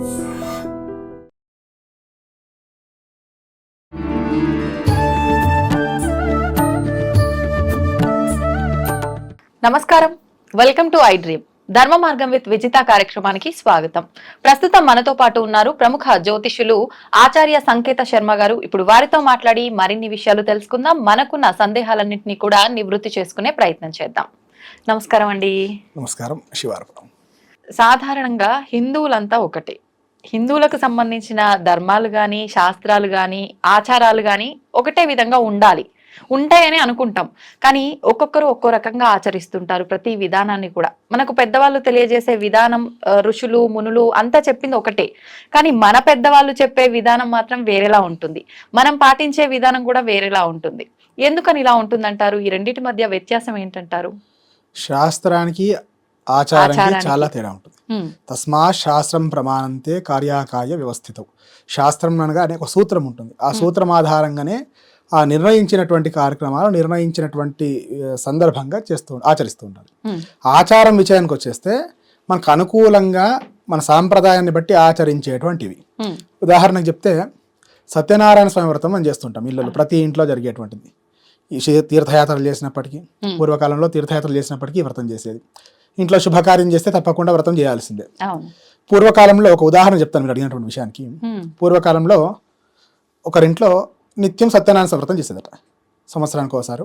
నమస్కారం. Welcome to I dream. ధర్మ మార్గం విత్ విజిత కార్యక్రమానికి స్వాగతం. ప్రస్తుతం మనతో పాటు ఉన్నారు ప్రముఖ జ్యోతిష్యులు ఆచార్య సంకేత శర్మ గారు. ఇప్పుడు వారితో మాట్లాడి మరిన్ని విషయాలు తెలుసుకుందాం. మనకున్న సందేహాలన్నింటినీ కూడా నివృత్తి చేసుకునే ప్రయత్నం చేద్దాం. నమస్కారం అండి. నమస్కారం. శివార్పణం. సాధారణంగా హిందువులంతా ఒకటే. హిందువులకు సంబంధించిన ధర్మాలు కానీ శాస్త్రాలు కానీ ఆచారాలు కానీ ఒకటే విధంగా ఉండాలి. ఉంటాయని అనుకుంటాం. కానీ ఒక్కొక్కరు ఒక్కో రకంగా ఆచరిస్తుంటారు ప్రతి విధానాన్ని కూడా. మనకు పెద్దవాళ్ళు తెలియజేసే విధానం ఋషులు మునులు అంతా చెప్పింది ఒకటే. కానీ మన పెద్దవాళ్ళు చెప్పే విధానం మాత్రం వేరేలా ఉంటుంది. మనం పాటించే విధానం కూడా వేరేలా ఉంటుంది. ఎందుకని ఇలా ఉంటుందంటారు? ఈ రెండింటి మధ్య వ్యత్యాసం ఏంటంటారు? శాస్త్రానికి ఆచారానికి. చాలా తేడా ఉంటుంది. తస్మా శాస్త్రం ప్రమాణంతే కార్యాకాయ వ్యవస్థితం. శాస్త్రం అనగా అనే ఒక సూత్రం ఉంటుంది. ఆ సూత్రం ఆధారంగానే ఆ నిర్ణయించినటువంటి కార్యక్రమాలు నిర్ణయించినటువంటి సందర్భంగా చేస్తూ ఆచరిస్తూ ఉంటారు ఉమ్, ఆచారం విషయానికి వచ్చేస్తే మనకు అనుకూలంగా మన సాంప్రదాయాన్ని బట్టి ఆచరించేటువంటివి. ఉదాహరణకు చెప్తే సత్యనారాయణ స్వామి వ్రతం మనం చేస్తుంటాం ఇళ్ళలో ప్రతి ఇంట్లో జరిగేటువంటిది. తీర్థయాత్రలు చేసినప్పటికీ. పూర్వకాలంలో తీర్థయాత్రలు చేసినప్పటికీ వ్రతం చేసేది. ఇంట్లో శుభకార్యం చేస్తే తప్పకుండా వ్రతం చేయాల్సిందే. పూర్వకాలంలో ఒక ఉదాహరణ చెప్తాను మీరు అడిగినటువంటి విషయానికి. పూర్వకాలంలో ఒకరింట్లో నిత్యం సత్యనారాయణ వ్రతం చేసేదట. సంవత్సరానికి ఒకసారి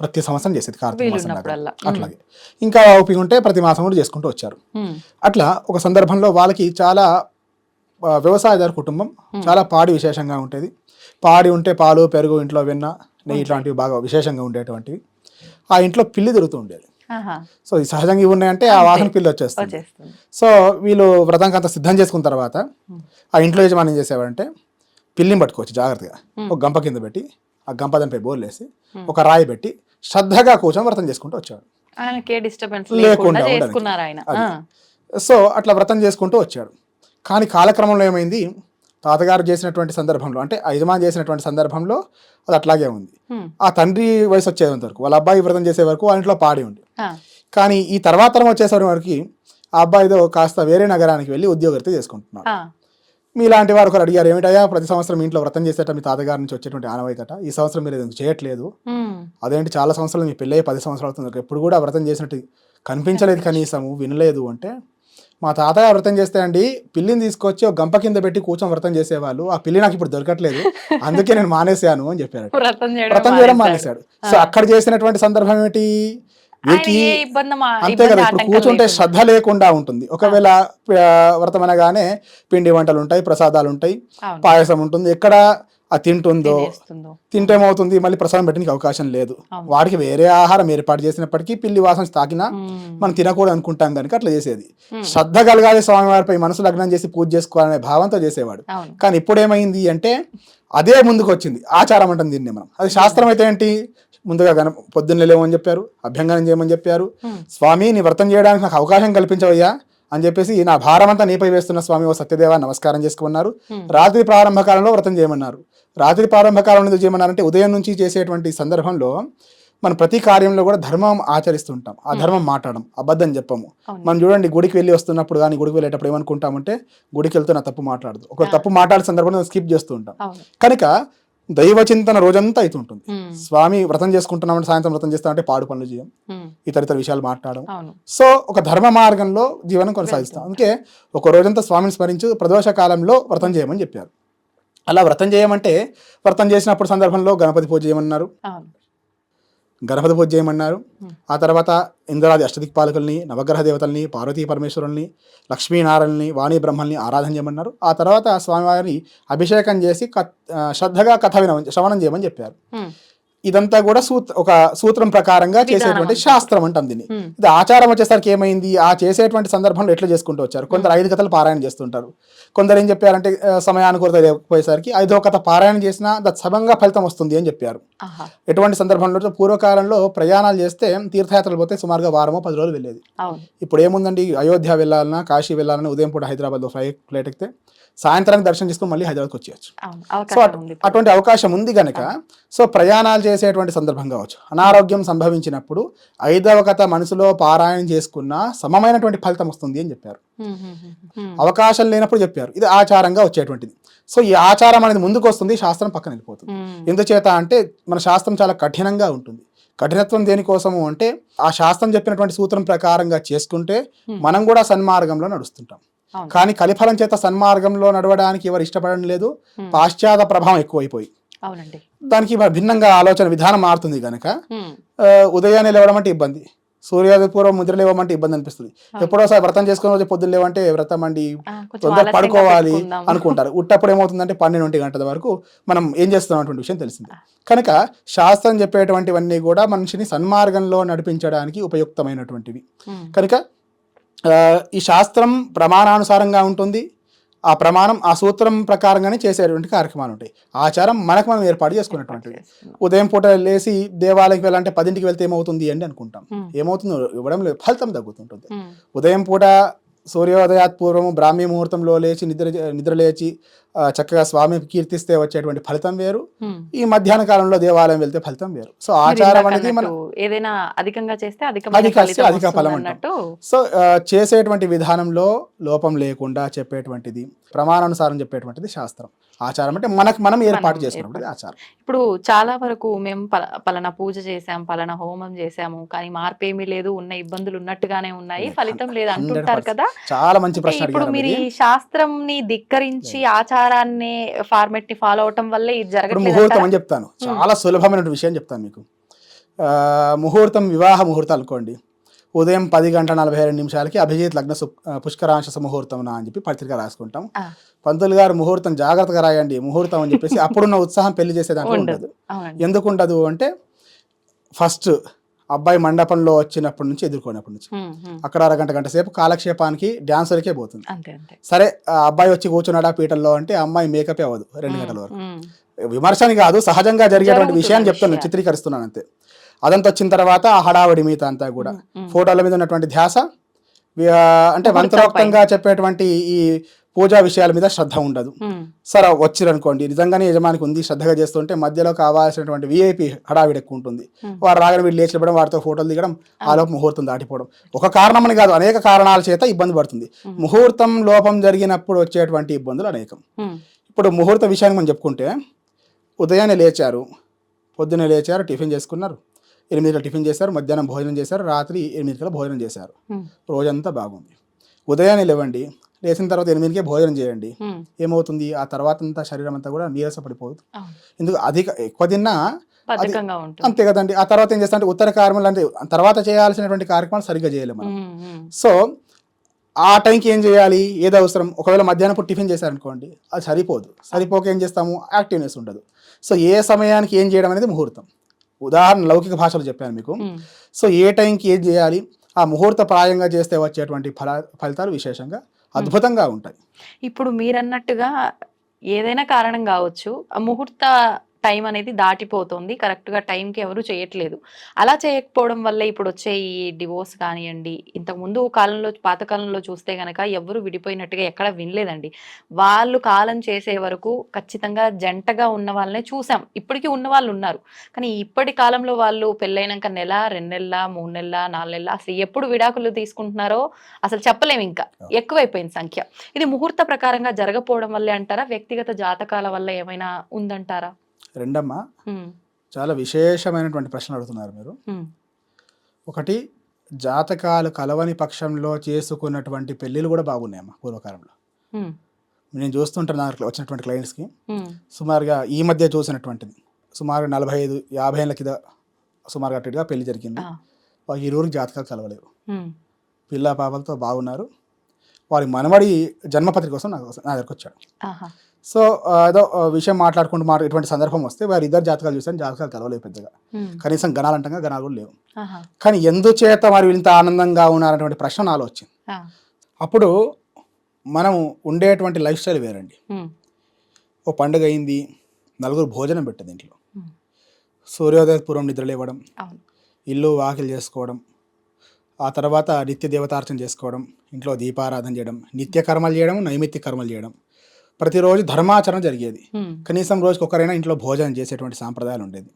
ప్రతి సంవత్సరం చేసేది కార్తీక మాసం. అట్లాగే. ఇంకా ఓపిక ఉంటే ప్రతి మాసం కూడా చేసుకుంటూ వచ్చారు. అట్లా ఒక సందర్భంలో వాళ్ళకి చాలా వ్యవసాయదారు కుటుంబం చాలా పాడి విశేషంగా ఉండేది. పాడి ఉంటే పాలు పెరుగు ఇంట్లో వెన్న నెయ్యి ఇట్లాంటివి బాగా విశేషంగా ఉండేటువంటివి. ఆ ఇంట్లో పిల్లి తిరుగుతూ ఉండేది. సో ఈ సహజంగా ఇవి ఉన్నాయంటే ఆ వాసన పిల్లి వచ్చేస్తుంది. సో వీళ్ళు వ్రతంకి అంత సిద్ధం చేసుకున్న తర్వాత ఆ ఇంట్లో యజమాని ఏం చేసేవాడంటే పిల్లిని పట్టుకోవచ్చు జాగ్రత్తగా. ఒక గంప కింద పెట్టి ఆ గంప దానిపై బోర్లేసి ఒక రాయి పెట్టి శ్రద్ధగా కూర్చొని వ్రతం చేసుకుంటూ వచ్చాడు లేకుండా సో అట్లా వ్రతం చేసుకుంటూ వచ్చాడు. కానీ కాలక్రమంలో ఏమైంది? తాతగారు చేసినటువంటి సందర్భంలో అంటే ఆ యజమాని చేసినటువంటి సందర్భంలో అది అట్లాగే ఉంది. ఆ తండ్రి వయసు వచ్చేంత వరకు వాళ్ళ అబ్బాయి వ్రతం చేసే వరకు వాళ్ళ ఇంట్లో పాడి ఉంది ఆ, కానీ ఈ తర్వాత తరం వచ్చేసరి వరకు ఆ అబ్బాయితో కాస్త వేరే నగరానికి వెళ్ళి ఉద్యోగరీత్యా చేసుకుంటున్నాడు. ఆ, మీలాంటి వారు ఒకరు అడిగారు ఏమిటయ్యా ప్రతి సంవత్సరం ఇంట్లో వ్రతం చేసేట మీ తాతగారి నుంచి వచ్చేటువంటి ఆనవాయితట? ఈ సంవత్సరం మీరు ఎందుకు చేయట్లేదు? అదేంటి చాలా సంవత్సరాలు మీ పెళ్ళి పది సంవత్సరాలు అవుతుంది. ఎప్పుడు కూడా వ్రతం చేసినట్టు కనిపించలేదు కనీసము వినలేదు అంటే మా తాతగారు వ్రతం చేస్తే అండి పిల్లిని తీసుకొచ్చి ఒక గంప కింద పెట్టి కూర్చొని వ్రతం చేసేవాళ్ళు. ఆ పిల్లి నాకు ఇప్పుడు దొరకట్లేదు. అందుకే నేను మానేశాను అని చెప్పారు. వ్రతం చేయడం మానేశాడు. సో అక్కడ చేసినటువంటి సందర్భం ఏమిటి? అంతే కదా ఇప్పుడు కూర్చుంటే. శ్రద్ధ లేకుండా ఉంటుంది. ఒకవేళ వ్రతం అనగానే పిండి వంటలు ఉంటాయి ప్రసాదాలు ఉంటాయి. పాయసం ఉంటుంది. ఎక్కడ ఆ తింటుందో? తినేస్తుందో. తింటే ఏమవుతుంది? మళ్ళీ ప్రసాదం పెట్టడానికి అవకాశం లేదు. వాడికి వేరే ఆహారం ఏర్పాటు చేసినప్పటికీ పిల్లి వాసన తాకినా మనం తినకూడదు అనుకుంటాం కనుక అట్లా చేసేది. శ్రద్ధ కలగాలి స్వామివారిపై మనసు లగ్నం చేసి పూజ చేసుకోవాలనే భావంతో చేసేవాడు. కానీ ఇప్పుడు ఏమైంది అంటే అదే ముందుకు వచ్చింది ఆచారం అంటుంది దీన్ని మనం. అది శాస్త్రం అయితే ఏంటి? ముందుగా గణ పొద్దున్న లేవని చెప్పారు అభ్యంగనం చేయమని చెప్పారు. స్వామి నీ వ్రతం చేయడానికి నాకు అవకాశం కల్పించవయ్యా. అని చెప్పేసి నా భారం అంతా నీపై వేస్తున్న స్వామి ఓ సత్యదేవ నమస్కారం చేసుకున్నారు. రాత్రి ప్రారంభ కాలంలో వ్రతం చేయమన్నారు. రాత్రి ప్రారంభ కాలంలో ఎందుకు చేయమన్నారంటే ఉదయం నుంచి చేసేటువంటి సందర్భంలో మనం ప్రతి కార్యంలో కూడా ధర్మం ఆచరిస్తుంటాం. ఆ ధర్మం మాట్లాడడం అబద్ధం చెప్పము. మనం చూడండి గుడికి వెళ్ళి వస్తున్నప్పుడు కానీ గుడికి వెళ్ళేటప్పుడు ఏమనుకుంటామంటే గుడికి వెళ్తున్న తప్పు మాట్లాడదు. ఒక తప్పు మాట్లాడే సందర్భంలో స్కిప్ చేస్తూ ఉంటాం. కనుక దైవ చింతన రోజంతా అవుతుంటుంది ఉమ్, స్వామి వ్రతం చేసుకుంటున్నామంటే సాయంత్రం వ్రతం చేస్తామంటే పాడు పనులు చేయం. ఉమ్, ఇతర ఇతర విషయాలు మాట్లాడడం. సో ఒక ధర్మ మార్గంలో జీవనం కొనసాగిస్తాం. అందుకే ఒక రోజంతా స్వామిని స్మరించు ప్రదోష కాలంలో వ్రతం చేయమని చెప్పారు. అలా వ్రతం చేయమంటే వ్రతం చేసినప్పుడు సందర్భంలో గణపతి పూజ చేయమన్నారు. గణపతి పూజ చేయమన్నారు. ఆ తర్వాత ఇంద్రాది అష్టదిక్పాలకుల్ని నవగ్రహ దేవతల్ని పార్వతీ పరమేశ్వరుల్ని లక్ష్మీనారాయణని వాణి బ్రహ్మల్ని ఆరాధన చేయమన్నారు. ఆ తర్వాత స్వామివారిని అభిషేకం చేసి కత్ శ్రద్ధగా కథ వినమని శ్రవణం చేయమని చెప్పారు. ఇదంతా కూడా సూత్ర ఒక సూత్రం ప్రకారంగా చేసేటువంటి. శాస్త్రం అంటాం దీన్ని. ఇది ఆచారం వచ్చేసరికి ఏమైంది? ఆ చేసేటువంటి సందర్భంలో ఎట్లా చేసుకుంటూ వచ్చారు? కొందరు ఐదు కథలు పారాయణ చేస్తుంటారు. కొందరు ఏం చెప్పారంటే సమయానుకూలత లేకపోయేసరికి ఐదో కథ పారాయణ చేసినా దత్సభంగా ఫలితం వస్తుంది అని చెప్పారు. ఎటువంటి సందర్భంలో పూర్వకాలంలో ప్రయాణాలు చేస్తే తీర్థయాత్రలు పోతే సుమారుగా వారమో పది రోజులు వెళ్ళేది. ఇప్పుడు ఏముందండి? అయోధ్య వెళ్ళాలన్నా కాశీ వెళ్ళాలన్నా ఉదయం పూట హైదరాబాద్లో ఫ్లైట్ ఫ్లైట్ ఎక్కితే సాయంత్రానికి దర్శనం చేసుకుని మళ్ళీ హైదరాబాద్కి వచ్చేయచ్చు. సో అటువంటి అవకాశం ఉంది గనక సో ప్రయాణాలు చేసే చేసేటువంటి సందర్భం కావచ్చు. అనారోగ్యం సంభవించినప్పుడు ఐదవ కథ మనసులో పారాయణం చేసుకున్న సమమైనటువంటి ఫలితం వస్తుంది అని చెప్పారు. అవకాశం లేనప్పుడు చెప్పారు. ఇది ఆచారంగా వచ్చేటువంటిది. సో ఈ ఆచారం అనేది ముందుకు వస్తుంది శాస్త్రం పక్కన వెళ్ళిపోతుంది. ఎందుచేత అంటే మన శాస్త్రం చాలా కఠినంగా ఉంటుంది. కఠినత్వం దేనికోసము అంటే ఆ శాస్త్రం చెప్పినటువంటి సూత్రం ప్రకారంగా చేసుకుంటే. మనం కూడా సన్మార్గంలో నడుస్తుంటాం. కానీ కలిఫలం చేత సన్మార్గంలో నడవడానికి ఎవరు ఇష్టపడడం లేదు. పాశ్చాత్య ప్రభావం ఎక్కువైపోయి. దానికి భిన్నంగా ఆలోచన విధానం మారుతుంది కనుక ఉదయాన్నే లేవడం అంటే ఇబ్బంది. సూర్యోదయ పూర్వం ముద్ర లేవమంటే ఇబ్బంది అనిపిస్తుంది. ఎప్పుడోసారి వ్రతం చేసుకుని రోజు పొద్దున్న లేవంటే వ్రతం అండి తొందర పడుకోవాలి. అనుకుంటారు. ఉట్టప్పుడు ఏమవుతుందంటే పన్నెండు ఒంటి గంటల వరకు మనం ఏం చేస్తున్నాం అటువంటి విషయం తెలిసింది. కనుక శాస్త్రం చెప్పేటువంటివన్నీ కూడా మనిషిని సన్మార్గంలో నడిపించడానికి ఉపయుక్తమైనటువంటివి. కనుక ఈ శాస్త్రం ప్రమాణానుసారంగా ఉంటుంది. ఆ ప్రమాణం ఆ సూత్రం ప్రకారంగానే చేసేటువంటి కార్యక్రమాలు ఉంటాయి. ఆచారం మనకు మనం ఏర్పాటు చేసుకున్నటువంటివి. చేసుకున్నాం. ఉదయం పూట లేచి దేవాలయంకి వెళ్ళాలంటే పదింటికి వెళ్తే ఏమవుతుంది అండి అనుకుంటాం. ఏమవుతుందో ఇవ్వడం లేదు. ఫలితం తగ్గుతుంటుంది. ఉదయం పూట సూర్యోదయాత్ పూర్వము బ్రాహ్మీ ముహూర్తంలో లేచి నిద్ర నిద్ర లేచి చక్కగా స్వామి కీర్తిస్తే వచ్చేటువంటి ఫలితం వేరు. ఈ మధ్యాహ్న కాలంలో దేవాలయం వెళ్తే ఫలితం వేరు. సో ఆచారం అనేది మన ఏదైనా అధికంగా చేస్తే అధిక ఫలం. అన్నట్టు. సో చేసేటువంటి విధానంలో లోపం లేకుండా చెప్పేటువంటిది ప్రమాణానుసారం చెప్పేటువంటిది శాస్త్రం. ఆచారం అంటే మనకు మనం ఏర్పాటు మనం చేసుకున్నటువంటి ఆచారం. ఇప్పుడు చాలా వరకు మేము పల- పలానా పూజ చేసాం పలానా హోమం చేసాము కానీ మార్పు ఏమీ లేదు ఉన్న ఇబ్బందులు ఉన్నట్టుగానే ఉన్నాయి. ఫలితం లేదు 100% అంటుంటారు కదా. చాలా మంచి ప్రశ్న ఇప్పుడు మీరు. ఈ శాస్త్రంని ధిక్కరించి ఆచారాన్ని ఫార్మెట్ని ఫాలో అవటం వల్లే ఇది జరగట్లేదు ముహూర్తం? అని చెప్తాను. చాలా సులభమైన విషయం చెప్తాను మీకు. ముహూర్తం వివాహ ముహూర్తం అనుకోండి. ఉదయం పది గంటల నలభై రెండు నిమిషాలకి అభిజిత్ లగ్న పుష్కరాంశ ముహూర్తం అని చెప్పి పత్రిక రాసుకుంటాం. పంతులు గారు ముహూర్తం జాగ్రత్తగా రాయండి ముహూర్తం అని చెప్పేసి అప్పుడున్న ఉత్సాహం పెళ్ళి చేసే దాంట్లో ఉండదు. ఉండదు. అవునండి. ఎందుకు ఉండదు అంటే ఫస్ట్ అబ్బాయి మండపంలో వచ్చినప్పటి నుంచి ఎదుర్కొన్నప్పటి నుంచి. అక్కడ అరగంట గంట సేపు కాలక్షేపానికి డాన్సర్కే పోతుంది. సరే ఆ అబ్బాయి వచ్చి కూర్చున్నాడా పీటల్లో అంటే అమ్మాయి మేకప్ అవ్వదు రెండు గంటల వరకు. విమర్శని కాదు సహజంగా జరిగేటువంటి విషయాన్ని చెప్తాను విషయాలు. చిత్రీకరిస్తున్నాను అంతే. అదంతా వచ్చిన తర్వాత ఆ హడావడి మిగతా అంతా కూడా. ఫోటోల మీద ఉన్నటువంటి ధ్యాస అంటే ముహూర్తం మంత్రోక్తంగా చెప్పేటువంటి ఈ పూజా విషయాల మీద శ్రద్ధ ఉండదు. సరే వచ్చిరనుకోండి. నిజంగానే యజమానికి ఉంది శ్రద్ధగా చేస్తుంటే మధ్యలో కావాల్సినటువంటి విఐపి హడావిడి ఎక్కువ ఉంటుంది. వారు రాగానే వీళ్ళు లేచి ఇవ్వడం వారితో ఫోటోలు దిగడం ఆలోపు ముహూర్తం దాటిపోవడం. ఒక కారణమని కాదు అనేక కారణాల చేత ఇబ్బంది పడుతుంది. ముహూర్తం లోపం జరిగినప్పుడు వచ్చేటువంటి ఇబ్బందులు అనేకం. ఇప్పుడు ముహూర్త విషయాన్ని మనం చెప్పుకుంటే ఉదయాన్నే లేచారు పొద్దున్నే లేచారు టిఫిన్ చేసుకున్నారు. ఎనిమిది గంటల టిఫిన్ చేశారు మధ్యాహ్నం భోజనం చేశారు రాత్రి ఎనిమిది కల్లా భోజనం చేశారు. రోజంతా బాగుంది. ఉదయాన్నే లేవండి లేచిన తర్వాత ఎనిమిదికే భోజనం చేయండి. ఏమవుతుంది? ఆ తర్వాత అంతా శరీరం అంతా కూడా నీరస పడిపోతుంది అవును. ఎందుకు? అధిక ఎక్కువ తిన్నా అంతే కదండి. ఆ తర్వాత ఏం చేస్తా అంటే ఉత్తర కార్యక్రమాలు అంటే తర్వాత చేయాల్సినటువంటి కార్యక్రమాలు సరిగ్గా చేయలేము మనం. సో ఆ టైంకి ఏం చేయాలి? ఏది అవసరం? ఒకవేళ మధ్యాహ్నం టిఫిన్ చేశారనుకోండి అది సరిపోదు. సరిపోక ఏం చేస్తాము? యాక్టివ్నెస్ ఉండదు. సో ఏ సమయానికి ఏం చేయడం అనేది ముహూర్తం. ఉదాహరణ లౌకిక భాషలో చెప్పాను మీకు. సో ఏ టైంకి ఏం చేయాలి? ఆ ముహూర్త ప్రాయంగా చేస్తే వచ్చేటువంటి ఫల ఫలితాలు విశేషంగా అద్భుతంగా ఉంటాయి. ఇప్పుడు మీరన్నట్టుగా ఏదైనా కారణం కావచ్చు ఆ ముహూర్త టైం అనేది దాటిపోతుంది. కరెక్ట్గా టైం కి ఎవరు చేయట్లేదు. అలా చేయకపోవడం వల్ల ఇప్పుడు వచ్చే ఈ డివోర్స్ కానివ్వండి ఇంతకు ముందు కాలంలో పాత కాలంలో చూస్తే గనక ఎవరు విడిపోయినట్టుగా ఎక్కడ వినలేదండి. వాళ్ళు కాలం చేసే వరకు ఖచ్చితంగా జంటగా ఉన్న వాళ్ళనే చూసాం. ఇప్పటికీ ఉన్న వాళ్ళు ఉన్నారు. కానీ ఇప్పటి కాలంలో వాళ్ళు పెళ్ళైనాక నెల రెండు నెలల మూడు నెలల నాలుగు నెలల అసలు ఎప్పుడు విడాకులు తీసుకుంటున్నారో అసలు చెప్పలేము ఇంకా. ఎక్కువైపోయింది సంఖ్య. ఇది ముహూర్త ప్రకారంగా జరగపోవడం వల్లే అంటారా? వ్యక్తిగత జాతకాల వల్ల ఏమైనా ఉందంటారా? రెండమ్మ చాలా విశేషమైనటువంటి ప్రశ్న అడుగుతున్నారు మీరు. ఒకటి జాతకాలు కలవని పక్షంలో చేసుకున్నటువంటి పెళ్ళిళ్ళు కూడా బాగున్నాయమ్మా పూర్వకాలంలో. నేను చూస్తుంటాను నాకు వచ్చినటువంటి క్లయింట్స్కి సుమారుగా ఈ మధ్య చూసినటువంటిది. సుమారు నలభై ఐదు యాభై ఏళ్ళ కింద సుమారుగా అట్టుగా పెళ్ళి జరిగింది. వారి ఇరువురికి జాతకాలు కలవలేవు పిల్ల పాపలతో బాగున్నారు. వారి మనమడి జన్మపత్రిక కోసం నాకు నా దగ్గరకు వచ్చాడు సో ఏదో విషయం మాట్లాడుకుంటూ మాట ఇటువంటి సందర్భం వస్తే వారి ఇద్దరు జాతకాలు చూసాను జాతకాలు కలవలేవు పెద్దగా. కనీసం గణాలు అంటంగా గణాలు కూడా లేవు. కానీ ఎందుచేత మరి ఇంత ఆనందంగా ఉన్నారనేటువంటి ప్రశ్న నాలో వచ్చింది. అప్పుడు మనం ఉండేటువంటి లైఫ్ స్టైల్ వేరండి. ఓ పండుగ అయింది నలుగురు భోజనం పెట్టదు ఇంట్లో. సూర్యోదయ పూర్వం నిద్రలేవడం అవును. ఇల్లు వాకిలు చేసుకోవడం ఆ తర్వాత నిత్య దేవతార్చన చేసుకోవడం ఇంట్లో దీపారాధన చేయడం నిత్య కర్మలు చేయడం నైమిత్య కర్మలు చేయడం. ప్రతిరోజు ధర్మాచరణ జరిగేది. కనీసం రోజుకి ఒకరైనా ఇంట్లో భోజనం చేసేటువంటి సాంప్రదాయాలు ఉండేది.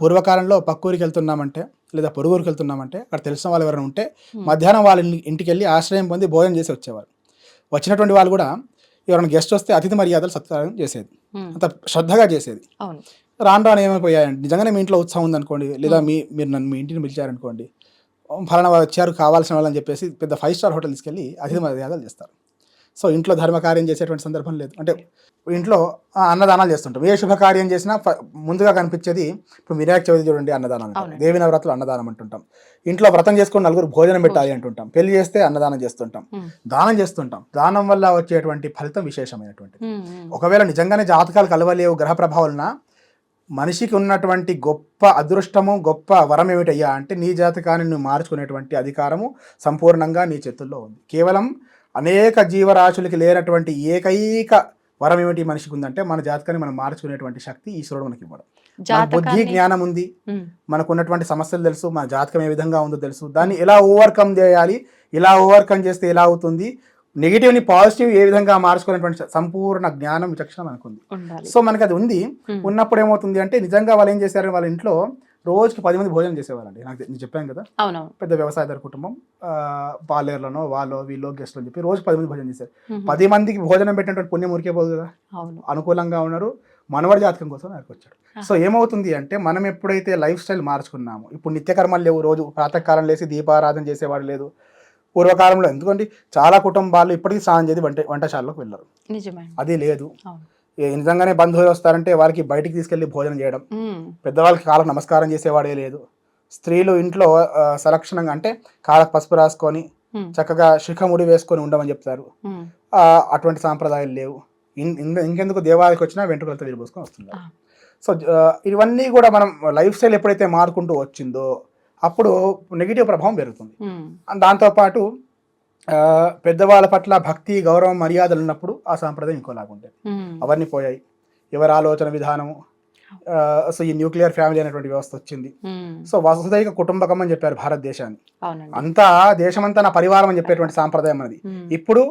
పూర్వకాలంలో పక్కూరికి వెళ్తున్నామంటే లేదా పొరుగురికి వెళ్తున్నామంటే అక్కడ తెలిసిన వాళ్ళు ఎవరైనా ఉంటే. మధ్యాహ్నం వాళ్ళ ఇంటికి వెళ్ళి ఆశ్రయం పొంది భోజనం చేసి వచ్చేవారు. వచ్చినటువంటి వాళ్ళు కూడా ఎవరైనా గెస్ట్ వస్తే అతిథి మర్యాదలు సత్కారం చేసేది. అంత శ్రద్ధగా చేసేది. రాను రాను ఏమైపోయాయండి నిజంగానే మీ ఇంట్లో ఉత్సవం ఉందనుకోండి లేదా మీ మీరు నన్ను మీ ఇంటిని పిలిచారనుకోండి ఫలానా వాళ్ళు వచ్చారు కావాల్సిన వాళ్ళని చెప్పేసి పెద్ద ఫైవ్ స్టార్ హోటల్ తీసుకెళ్ళి అతిథి మర్యాదలు చేస్తారు. సో ఇంట్లో ధర్మకార్యం చేసేటువంటి సందర్భం లేదు. అంటే ఇంట్లో అన్నదానాలు చేస్తుంటాం. ఏ శుభకార్యం చేసినా ముందుగా కనిపించేది ఇప్పుడు వినాయక చవితి చూడండి అన్నదానం. దేవి నవరాత్రులు అన్నదానం అంటుంటాం. ఇంట్లో వ్రతం చేసుకొని నలుగురు భోజనం పెట్టాలి అంటుంటాం. పెళ్ళి చేస్తే అన్నదానం చేస్తుంటాం. దానం చేస్తుంటాం. దానం వల్ల వచ్చేటువంటి ఫలితం విశేషమైనటువంటి ఒకవేళ నిజంగానే జాతకాలు కలవలేవు గ్రహ ప్రభావాలన మనిషికి ఉన్నటువంటి గొప్ప అదృష్టము గొప్ప వరం ఏమిటయ్యా అంటే నీ జాతకాన్ని నువ్వు మార్చుకునేటువంటి అధికారము సంపూర్ణంగా నీ చేతుల్లో ఉంది. కేవలం అనేక జీవరాశులకి లేనటువంటి ఏకైక వరం ఏమిటి మనిషికి ఉందంటే మన జాతకాన్ని మనం మార్చుకునేటువంటి శక్తి ఈశ్వరుడు మనకి ఇవ్వడం. బుద్ధి జ్ఞానం ఉంది. మనకు ఉన్నటువంటి సమస్యలు తెలుసు మన జాతకం ఏ విధంగా ఉందో తెలుసు. దాన్ని ఎలా ఓవర్కమ్ చేయాలి ఇలా ఓవర్కమ్ చేస్తే ఎలా అవుతుంది నెగిటివ్ని పాజిటివ్ ఏ విధంగా మార్చుకునేటువంటి సంపూర్ణ జ్ఞానం విచక్షణ మనకు ఉంది. సో మనకి అది ఉంది. ఉన్నప్పుడు ఏమవుతుంది అంటే నిజంగా వాళ్ళు ఏం చేశారు? వాళ్ళ ఇంట్లో రోజుకి పది మంది భోజనం చేసేవాళ్ళండి నాకు నేను చెప్పాను కదా. అవునవును. పెద్ద వ్యవసాయదారు కుటుంబం. పాలేర్లనో వాళ్ళో వీళ్ళో గెస్ట్లు అని చెప్పి రోజు పది మంది భోజనం చేశారు. పది మందికి భోజనం పెట్టినటువంటి పుణ్యం ఊరికే పోదు కదా. అనుకూలంగా ఉన్నారు. మనవడి జాతకం కోసం ఆయనకు వచ్చాడు. సో ఏమవుతుంది అంటే మనం ఎప్పుడైతే లైఫ్ స్టైల్ మార్చుకున్నామో ఇప్పుడు నిత్యకర్మలు లేవు రోజు ప్రాతకాలం లేసి దీపారాధన చేసేవాడు లేదు. పూర్వకాలంలో ఎందుకంటే చాలా కుటుంబాలు ఇప్పటికీ స్నానం చేసి వంట వంటశాలలోకి వెళ్ళరు. అది లేదు. నిజంగానే బంధువులు వస్తారంటే వారికి బయటికి తీసుకెళ్ళి భోజనం చేయడం. పెద్దవాళ్ళకి కాళ్ళకు నమస్కారం చేసేవాడే లేదు. స్త్రీలు ఇంట్లో ఆ, సలక్షణంగా అంటే కాళ్ళకు పసుపు రాసుకొని చక్కగా శిఖముడి వేసుకొని ఉండమని చెప్తారు. అటువంటి సాంప్రదాయాలు లేవు. ఇంకెందుకు దేవాలయకి వచ్చినా వెంట్రుకలతో విరిపోసుకొని వస్తున్నారు. సో ఇవన్నీ కూడా మనం లైఫ్ స్టైల్ ఎప్పుడైతే మారుకుంటూ వచ్చిందో అప్పుడు నెగిటివ్ ప్రభావం పెరుగుతుంది. దాంతోపాటు పెద్దవాళ్ళ పట్ల భక్తి గౌరవం మర్యాదలు ఉన్నప్పుడు ఆ సాంప్రదాయం ఇంకోలాగా ఉండేది. అవన్నీ పోయాయి. ఎవరి ఆలోచన విధానము సో ఈ న్యూక్లియర్ ఫ్యామిలీ అనేటువంటి వ్యవస్థ వచ్చింది. సో వసుదైక కుటుంబకం అని చెప్పారు భారతదేశాన్ని. అంతా దేశమంతా నా పరివారం అని చెప్పేటువంటి సాంప్రదాయం ఉమ్, ఇప్పుడు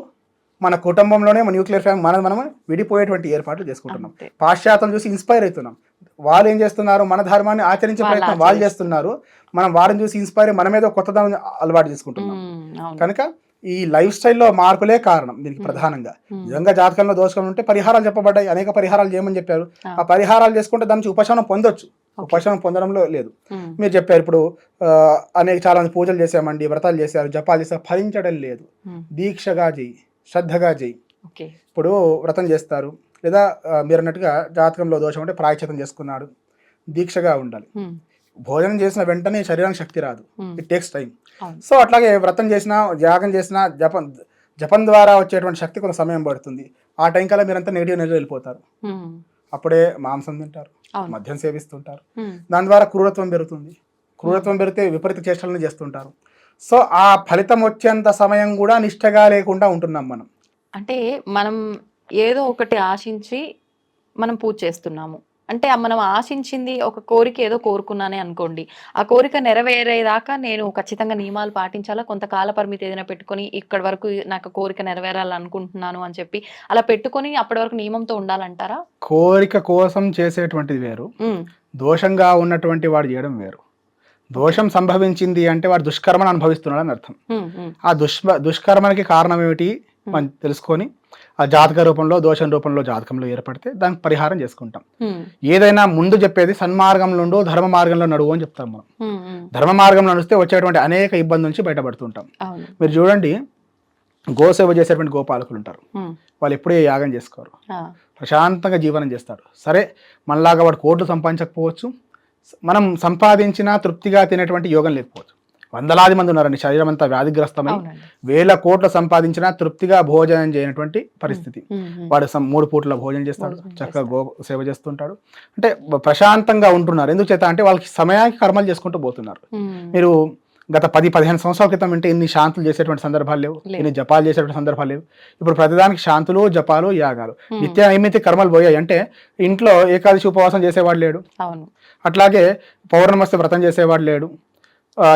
మన కుటుంబంలోనే మన న్యూక్లియర్ ఫ్యామిలీ మనం మనం విడిపోయేటువంటి ఏర్పాట్లు చేసుకుంటున్నాం. పాశ్చాత్యం చూసి ఇన్స్పైర్ అవుతున్నాం. వాళ్ళు ఏం చేస్తున్నారు? మన ధర్మాన్ని ఆచరించే ప్రయత్నం వాళ్ళు. చేస్తున్నారు. మనం వారిని చూసి ఇన్స్పైర్ అయ్యి మనం ఏదో కొత్తదనం అలవాటు చేసుకుంటున్నాం. కనుక ఈ లైఫ్ స్టైల్లో మార్పులే కారణం దీనికి ప్రధానంగా. నిజంగా జాతకంలో దోషం ఉంటే పరిహారాలు చెప్పబడ్డాయి. అనేక పరిహారాలు చేయమని చెప్పారు. ఆ. పరిహారాలు చేసుకుంటే దాని నుంచి ఉపశమనం పొందొచ్చు. ఉపశమనం పొందడంలో లేదు. మీరు చెప్పారు ఇప్పుడు అనేక చాలా మంది పూజలు చేసామండి వ్రతాలు చేశారు జపాలు చేశారు ఫలించడం లేదు. దీక్షగా చెయ్యి శ్రద్ధగా ఓకే. ఇప్పుడు వ్రతం చేస్తారు. లేదా మీరు అన్నట్టుగా జాతకంలో దోషం అంటే ప్రాయచితం చేసుకున్నాడు. దీక్షగా ఉండాలి. భోజనం చేసిన వెంటనే శరీరానికి శక్తి రాదు. ఇట్ టేక్స్ టైం సో అట్లాగే వ్రతం చేసినా యాగం చేసినా జపం జపం ద్వారా వచ్చేటువంటి శక్తి కొంత సమయం పడుతుంది. ఆ టైం కల్లా మీరంతా నెగిటివ్ నెగిటివ్ వెళ్ళిపోతారు. ఉమ్, అప్పుడే మాంసం తింటారు. మద్యం సేవిస్తుంటారు. ఉమ్, దాని ద్వారా క్రూరత్వం పెరుగుతుంది. క్రూరత్వం పెరిగితే విపరీత చేష్టలను చేస్తుంటారు. సో ఆ ఫలితం వచ్చేంత సమయం కూడా నిష్టగా లేకుండా ఉంటున్నాం మనం. అంటే మనం ఏదో ఒకటి ఆశించి మనం పూజ చేస్తున్నాము. అంటే మనం ఆశించింది ఒక కోరిక ఏదో కోరుకున్నానే అనుకోండి. ఆ కోరిక నెరవేరేదాకా నేను ఖచ్చితంగా నియమాలు పాటించాలా? కొంత కాల పరిమితి ఏదైనా పెట్టుకొని ఇక్కడి వరకు నాకు కోరిక నెరవేరాలనుకుంటున్నాను అని చెప్పి అలా పెట్టుకొని అప్పటి వరకు నియమంతో ఉండాలంటారా? కోరిక కోసం చేసేటువంటిది వేరు. దోషంగా ఉన్నటువంటి వాడు చేయడం వేరు. దోషం సంభవించింది అంటే వాడు దుష్కర్మను అనుభవిస్తున్నాడు అని అర్థం ఆ దుష్మ దుష్కర్మకి కారణం ఏమిటి? మనం తెలుసుకొని ఆ జాతక రూపంలో దోషం రూపంలో జాతకంలో ఏర్పడితే దానికి పరిహారం చేసుకుంటాం. ఏదైనా ముందు చెప్పేది సన్మార్గంలో ఉండు ధర్మ మార్గంలో నడువు అని చెప్తాం మనం. ధర్మ మార్గంలో నడిస్తే వచ్చేటువంటి అనేక ఇబ్బందుల నుంచి బయటపడుతుంటాం. మీరు చూడండి గోసేవ చేసేటువంటి గోపాలకులు ఉంటారు. వాళ్ళు ఎప్పుడే యాగం చేసుకోరు. ప్రశాంతంగా జీవనం చేస్తాడు సరే మనలాగా వాడు కోట్లు సంపాదించకపోవచ్చు. మనం సంపాదించిన తృప్తిగా తినేటువంటి యోగం లేకపోవచ్చు. వందలాది మంది ఉన్నారండి. శరీరం అంతా వ్యాధిగ్రస్తమై వేల కోట్లు సంపాదించినా తృప్తిగా భోజనం చేయనటువంటి పరిస్థితి. వాడు సం- మూడు పూట్ల భోజనం చేస్తాడు చక్కగా గో సేవ చేస్తుంటాడు. అంటే ప్రశాంతంగా ఉంటున్నారు. ఎందుకు చేత అంటే వాళ్ళకి సమయానికి కర్మలు చేసుకుంటూ పోతున్నారు. మీరు గత పది పదిహేను సంవత్సరాల క్రితం అంటే ఇన్ని శాంతులు చేసేటువంటి సందర్భాలు లేవు. ఇన్ని జపాలు చేసేటువంటి సందర్భాలు లేవు. ఇప్పుడు ప్రతిదానికి శాంతులు జపాలు యాగాలు. నిత్య నైమిత్య కర్మలు పోయాయి. అంటే ఇంట్లో ఏకాదశి ఉపవాసం చేసేవాడు లేడు. అట్లాగే పౌర్ణమస్తి వ్రతం చేసేవాడు లేడు.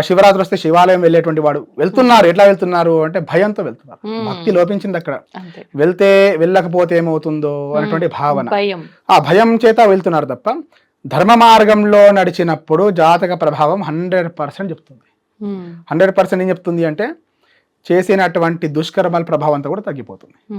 శివరాత్రి వస్తే శివాలయం వెళ్ళేటువంటి వాడు వెళ్తున్నారు. ఎట్లా వెళ్తున్నారు అంటే భయంతో వెళ్తున్నారు. మ్మ్. భక్తి లోపించింది అక్కడ. వెళ్తే వెళ్ళకపోతే ఏమవుతుందో అనేటువంటి భావన. భయం. ఆ భయం చేత వెళ్తున్నారు తప్ప ధర్మ మార్గంలో నడిచినప్పుడు జాతక ప్రభావం హండ్రెడ్ పర్సెంట్ చెప్తుంది. హండ్రెడ్ పర్సెంట్ ఏం చెప్తుంది అంటే చేసినటువంటి దుష్కర్మల ప్రభావం అంతా కూడా తగ్గిపోతుంది.